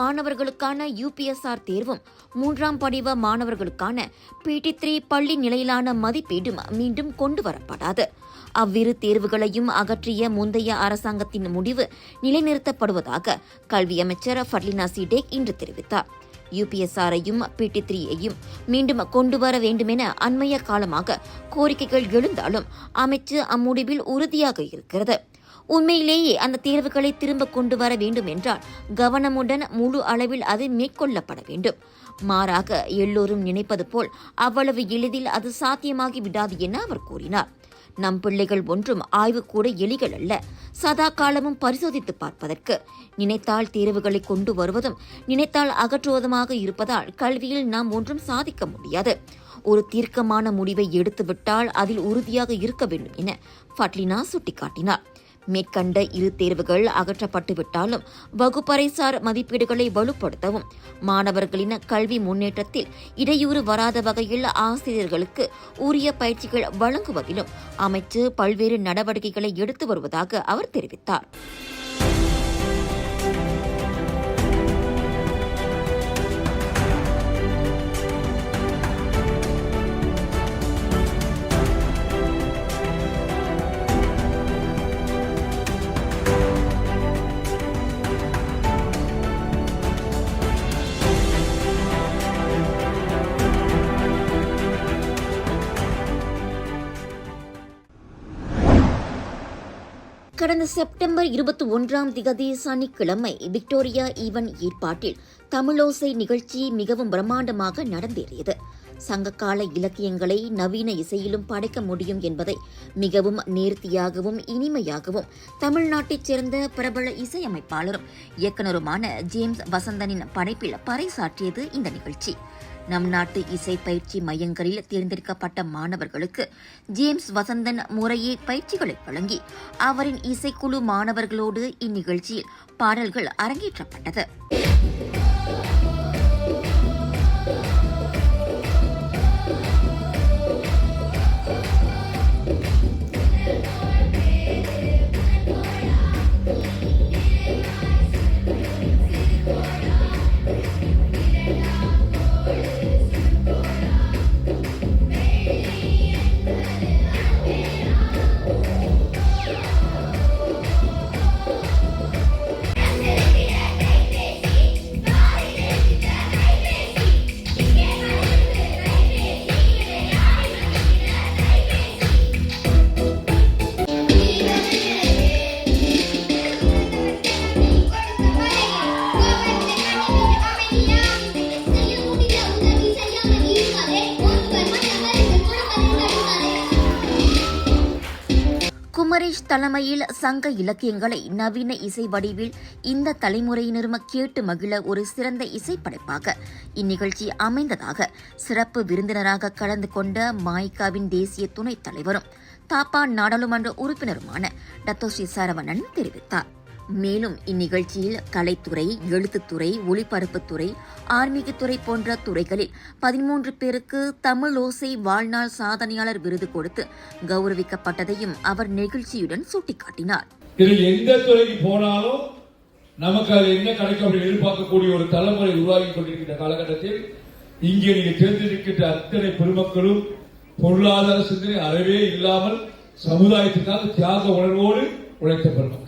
மாணவர்களுக்கான யூபிஎஸ்ஆர் தேர்வும் மூன்றாம் படிவ மாணவர்களுக்கான பிடி த்ரீ பள்ளி நிலையிலான மதிப்பீடும் மீண்டும் கொண்டு வரப்படாது அவ்விரு தேர்வுகளையும் அகற்றிய முந்தைய அரசாங்கத்தின் முடிவு நிலைநிறுத்தப்படுவதாக கல்வி அமைச்சர் ஃபர்லினா சிடேக் இன்று தெரிவித்தார். யூபிஎஸ்ஆரையும் பிடி த்ரீயையும் மீண்டும் கொண்டு வர வேண்டுமென அண்மைய காலமாக கோரிக்கைகள் எழுந்தாலும் அமைச்சு அம்முடிவில் உறுதியாக இருக்கிறது. உண்மையிலேயே அந்த தேர்வுகளை திரும்ப கொண்டு வர வேண்டும் என்றால் கவனமுடன் முழு அளவில் அது மேற்கொள்ளப்பட வேண்டும். மாறாக எல்லோரும் நினைப்பது போல் அவ்வளவு எளிதில் அது சாத்தியமாகி விடாது என அவர் கூறினார். நம் பிள்ளைகள் ஒன்றும் ஆய்வுக்கூட எலிகள் அல்ல. சதா காலமும் பரிசோதித்து பார்ப்பதற்கு. நினைத்தால் தேர்வுகளை கொண்டு வருவதும் நினைத்தால் அகற்றுவதுமாக இருப்பதால் கல்வியில் நாம் ஒன்றும் சாதிக்க முடியாது. ஒரு தீர்க்கமான முடிவை எடுத்துவிட்டால் அதில் உறுதியாக இருக்க வேண்டும் என ஃபட்லினா சுட்டிக்காட்டினார். மேற்கண்ட இரு தேர்வுகள் அகற்றப்பட்டுவிட்டாலும் வகுப்பறைசார் மதிப்பீடுகளை வலுப்படுத்தவும் மாணவர்களின் கல்வி முன்னேற்றத்தில் இடையூறு வராத வகையில் ஆசிரியர்களுக்கு உரிய பயிற்சிகள் வழங்குவதிலும் அமைச்சு பல்வேறு நடவடிக்கைகளை எடுத்து வருவதாக அவர் தெரிவித்தார். கடந்த செப்டம்பர் இருபத்தி ஒன்றாம் திகதி சனிக்கிழமை விக்டோரியா ஈவன் ஏற்பாட்டில் தமிழோசை நிகழ்ச்சி மிகவும் பிரம்மாண்டமாக நடந்தேறியது. சங்ககால இலக்கியங்களை நவீன இசையிலும் படைக்க முடியும் என்பதை மிகவும் நேர்த்தியாகவும் இனிமையாகவும் தமிழ்நாட்டைச் சேர்ந்த பிரபல இசையமைப்பாளரும் இயக்குனருமான ஜேம்ஸ் வசந்தனின் படைப்பில் பறைசாற்றியது இந்த நிகழ்ச்சி. நம் நாட்டு இசை பயிற்சி மையங்களில் தேர்ந்தெடுக்கப்பட்ட மாணவர்களுக்கு ஜேம்ஸ் வசந்தன் முறையே பயிற்சிகளை வழங்கி அவரின் இசைக்குழு மாணவர்களோடு இந்நிகழ்ச்சியில் பாடல்கள் அரங்கேற்றப்பட்டது. குமரேஷ் தலைமையில் சங்க இலக்கியங்களை நவீன இசை வடிவில் இந்த தலைமுறையினரும் கேட்டு மகிழ ஒரு சிறந்த இசைப்படைப்பாக. இந்நிகழ்ச்சி அமைந்ததாக சிறப்பு விருந்தினராக கலந்து கொண்ட மாய்காவின் தேசிய துணைத் தலைவரும் தாப்பா நாடாளுமன்ற உறுப்பினருமான டத்தோஸ்ரீ சரவணன் தெரிவித்தார். மேலும் இந்நிகழ்ச்சியில் கலைத்துறை எழுத்துத்துறை ஒளிபரப்புத்துறை ஆன்மீகத்துறை போன்ற துறைகளில் பதிமூன்று பேருக்கு தமிழ் ஓசை வாழ்நாள் சாதனையாளர் விருது கொடுத்து கௌரவிக்கப்பட்டதையும் அவர் நெகிழ்ச்சியுடன் சுட்டிக்காட்டினார். இதில் எந்த துறைக்கு போனாலும் நமக்கு அது என்ன கிடைக்கும் அப்படின்னு எதிர்பார்க்கக்கூடிய ஒரு தலைமுறை உருவாகி கொண்டிருக்கின்ற காலகட்டத்தில் இங்கே நீங்க தேர்ந்தெடுக்கின்ற அத்தனை பெருமக்களும் பொருளாதார சிந்தனை அறவே இல்லாமல் சமுதாயத்துக்காக தியாக உணர்வோடு உழைத்த பெருமக்கள்.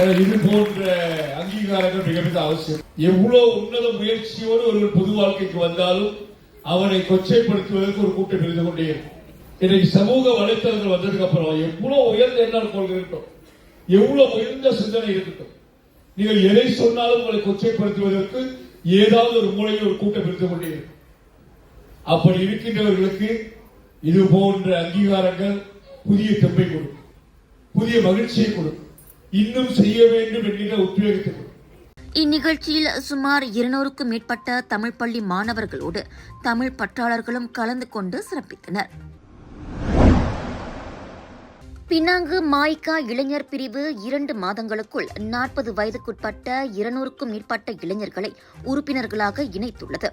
இது போன்ற அங்கீகாரங்கள் மிக மிக அவசியம். எவ்வளவு உன்னத முயற்சியோடு ஒருவர் பொது வாழ்க்கைக்கு வந்தாலும் அவனை கொச்சைப்படுத்துவதற்கு ஒரு கூட்டம் இருந்து கொண்டே இருக்கும். இன்னைக்கு சமூக வலைத்தளங்கள் வந்ததுக்கு அப்புறம் எவ்வளவு உயர்ந்த எண்ணம் கொள்கிறோம் எவ்வளவு உயர்ந்த சிந்தனை இருக்கட்டும். நீங்கள் எதை சொன்னாலும் உங்களை கொச்சைப்படுத்துவதற்கு ஏதாவது ஒரு மூலையில் ஒரு கூட்டம் இருந்து கொண்டே இருக்கும். அப்படி இருக்கின்றவர்களுக்கு இது போன்ற அங்கீகாரங்கள் புதிய தெம்பை கொடுக்கும். புதிய மகிழ்ச்சியை கொடுக்கும். இன்னும் செய்ய வேண்டும் என்கிற உத்வேகத்தை இந்நிகழ்ச்சியில் சுமார் இருநூறுக்கும் மேற்பட்ட தமிழ் பள்ளி மாணவர்களோடு தமிழ் பற்றாளர்களும் கலந்து கொண்டு சிறப்பித்தனர். பினாங்கு மாய்கா இளைஞர் பிரிவு இரண்டு மாதங்களுக்குள் நாற்பது வயதுக்குட்பட்ட இருநூறுக்கும் மேற்பட்ட இளைஞர்களை உறுப்பினர்களாக இணைத்துள்ளது.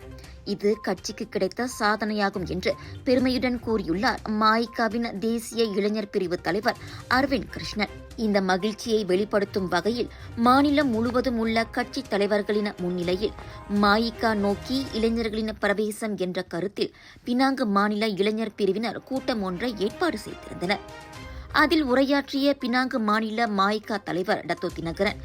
இது கட்சிக்கு கிடைத்த சாதனையாகும் என்று பெருமையுடன் கூறியுள்ளார் மாய்காவின் தேசிய இளைஞர் பிரிவு தலைவர் அரவிந்த் கிருஷ்ணன். இந்த மகிழ்ச்சியை வெளிப்படுத்தும் வகையில் மாநிலம் முழுவதும் உள்ள கட்சி தலைவர்களின் முன்னிலையில் மாயிகா நோக்கி இளைஞர்களின் பிரவேசம் என்ற கருத்தில் பினாங்கு மாநில இளைஞர் பிரிவினர் கூட்டம் ஒன்றை ஏற்பாடு செய்திருந்தனர். அதில் உரையாற்றிய பினாங்கு மாநில மாய்கா தலைவர் டத்தோ தினகரன்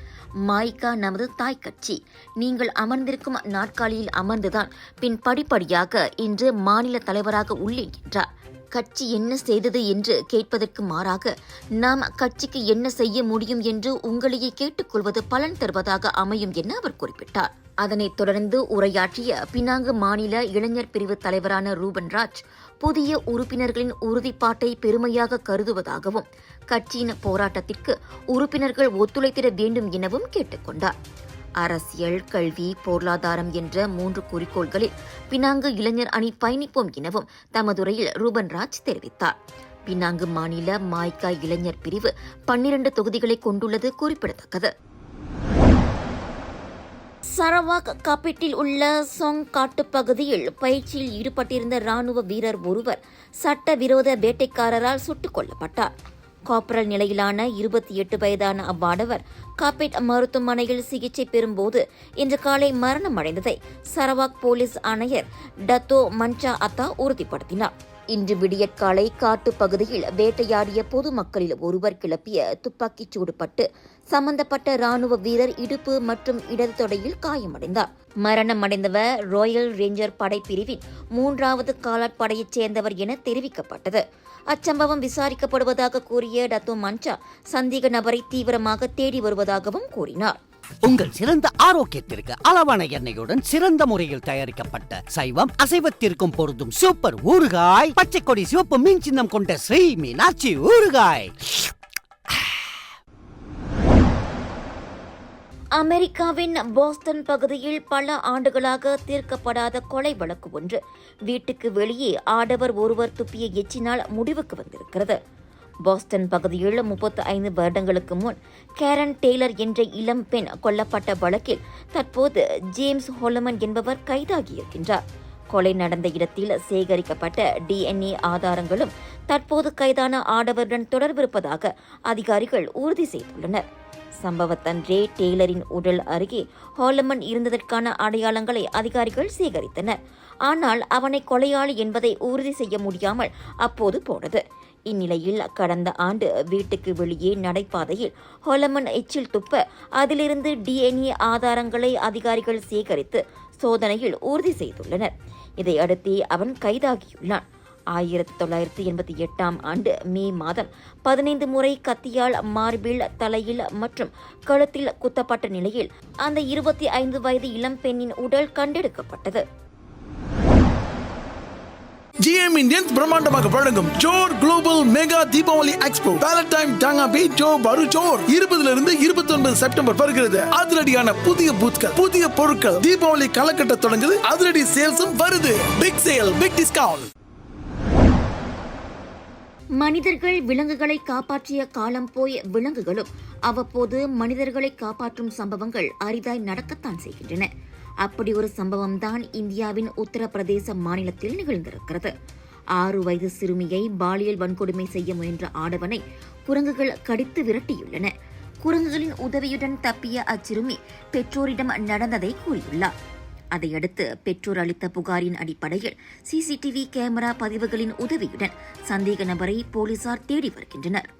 மாய்கா நமது தாய் கட்சி. நீங்கள் அமர்ந்திருக்கும் நாற்காலியில் அமர்ந்துதான் பின் படிப்படியாக இன்று மாநில தலைவராக உள்ளேன் என்றார். கட்சி என்ன செய்தது என்று கேட்பதற்கு மாறாக நாம் கட்சிக்கு என்ன செய்ய முடியும் என்று உங்களையே கேட்டுக்கொள்வது பலன் தருவதாக அமையும் என அவர் குறிப்பிட்டார். அதனைத் தொடர்ந்து உரையாற்றிய பினாங்கு மாநில இளைஞர் பிரிவு தலைவரான ரூபன் ராஜ் புதிய உறுப்பினர்களின் உறுதிப்பாட்டை பெருமையாக கருதுவதாகவும் கட்சியின் போராட்டத்திற்கு உறுப்பினர்கள் ஒத்துழைத்திட வேண்டும் எனவும் கேட்டுக்கொண்டார். அரசியல் கல்வி பொருளாதாரம் என்ற மூன்று குறிக்கோள்களில் பினாங்கு இளைஞர் அணி பயணிப்போம் எனவும் தமதுரையில் ரூபன்ராஜ் தெரிவித்தார். பினாங்கு மாநில மாய்கா இளைஞர் பிரிவு பன்னிரண்டு தொகுதிகளை கொண்டுள்ளது குறிப்பிடத்தக்கது. சரவாக் காப்பீட்டில் உள்ள சொங் காட்டுப் பகுதியில் பயிற்சியில் ஈடுபட்டிருந்த ராணுவ வீரர் ஒருவர் சட்டவிரோத வேட்டைக்காரரால் சுட்டுக் கொல்லப்பட்டார். காப்பரல் நிலையிலான இருபத்தி எட்டு வயதான அவ்வாடவர் காப்பேட் மருத்துவமனையில் சிகிச்சை பெறும்போது இன்று காலை மரணம் அடைந்ததை சரவாக் போலீஸ் ஆணையர் டத்தோ மன்சா அத்தா உறுதிப்படுத்தினார். இன்று விடியற்காலை காட்டுப் பகுதியில் வேட்டையாடிய பொதுமக்களில் ஒருவர் கிளப்பிய துப்பாக்கிச் சூடுபட்டு சம்பந்தப்பட்ட ராணுவ வீரர் இடுப்பு மற்றும் இடது தொடையில் காயமடைந்தார். மரணமடைந்தவர் ராயல் ரேஞ்சர் படைப்பிரிவின் மூன்றாவது காலாட்படையைச் சேர்ந்தவர் என தெரிவிக்கப்பட்டது. அச்சம்பவம் விசாரிக்கப்படுவதாக கூறிய டத்து மன்சா சந்தேக நபரை தீவிரமாக தேடி வருவதாகவும் கூறினார். உங்கள் சிறந்த ஆரோக்கியத்திற்கு அளவான எண்ணெயுடன் சிறந்த முறையில் தயாரிக்கப்பட்ட சைவம் அசைவத்திற்கும் பொருந்தும் சூப்பர் ஊறுகாய் பச்சை கொடி சிவப்பு மீன் சின்னம் கொண்ட ஸ்ரீ மீனாட்சி ஊறுகாய். அமெரிக்காவின் போஸ்டன் பகுதியில் பல ஆண்டுகளாக தீர்க்கப்படாத கொலை வழக்கு ஒன்று. வீட்டுக்கு வெளியே ஆடவர் ஒருவர் துப்பிய எச்சினால் முடிவுக்கு வந்திருக்கிறது. போஸ்டன் பகுதியில் முப்பத்து ஐந்து வருடங்களுக்கு முன் கேரன் டெய்லர் என்ற இளம் பெண் கொல்லப்பட்ட வழக்கில் தற்போது ஜேம்ஸ் ஹோலமன் என்பவர் கைதாகியிருக்கின்றார் கொலை நடந்த இடத்தில் சேகரிக்கப்பட்ட டிஎன்ஏ ஆதாரங்களும் தற்போது கைதான ஆடவருடன் தொடர்பிருப்பதாக அதிகாரிகள் உறுதி செய்துள்ளனர். சம்பவத்தன்றே டெய்லரின் உடல் அருகே ஹாலமன் இருந்ததற்கான அடையாளங்களை அதிகாரிகள் சேகரித்தனர். ஆனால் அவனை கொலையாளி என்பதை உறுதி செய்ய முடியாமல் அப்போது போனது. இந்நிலையில் கடந்த ஆண்டு வீட்டுக்கு வெளியே நடைபாதையில் ஹொலமன் எச்சில் துப்ப அதிலிருந்து டிஎன்ஏ ஆதாரங்களை அதிகாரிகள் சேகரித்து சோதனையில் உறுதி செய்துள்ளனர். இதையடுத்து அவன் கைதாகியுள்ளான். ஆயிரத்தி தொள்ளாயிரத்தி எண்பத்தி எட்டாம் ஆண்டு மே மாதம் பதினைந்து முறை கத்தியால் மார்பில் தலையில் மற்றும் கழுத்தில் குத்தப்பட்ட நிலையில் அந்த இருபத்தி ஐந்து வயது இளம் பெண்ணின் உடல் கண்டெடுக்கப்பட்டது. ஜிஎம் இந்தியன்ஸ் பிரம்மாண்டமாக வழங்கும் Johor global mega Deepavali expo Valentine Danga Bay Johor Bahru Johor இருபதுல இருந்து இருபத்தி ஒன்பது செப்டம்பர் வருகிறது. அதிரடியான புதிய பூத்கள் புதிய பொருட்கள் தீபாவளி கலக்கட்ட தொடங்குது. அதிரடி சேல்ஸும் வருது. பிக் சேல் பிக் டிஸ்கவுண்ட் மனிதர்கள் விலங்குகளை காப்பாற்றிய காலம் போய் விலங்குகளும் அவ்வப்போது மனிதர்களை காப்பாற்றும் சம்பவங்கள் அரிதாய் நடக்கத்தான் செய்கின்றன. அப்படி ஒரு சம்பவம் தான் இந்தியாவின் உத்தரப்பிரதேச மாநிலத்தில் நிகழ்ந்திருக்கிறது. ஆறு வயது சிறுமியை பாலியல் வன்கொடுமை செய்ய முயன்ற ஆடவனை குரங்குகள் கடித்து விரட்டியுள்ளன. குரங்குகளின் உதவியுடன் தப்பிய அச்சிறுமி பெற்றோரிடம் நடந்ததை கூறியுள்ளார். அதையடுத்து பெற்றோர் அளித்த புகாரின் அடிப்படையில் சிசிடிவி கேமரா பதிவுகளின் உதவியுடன் சந்தேக நபரை போலீசார் தேடி வருகின்றனர்.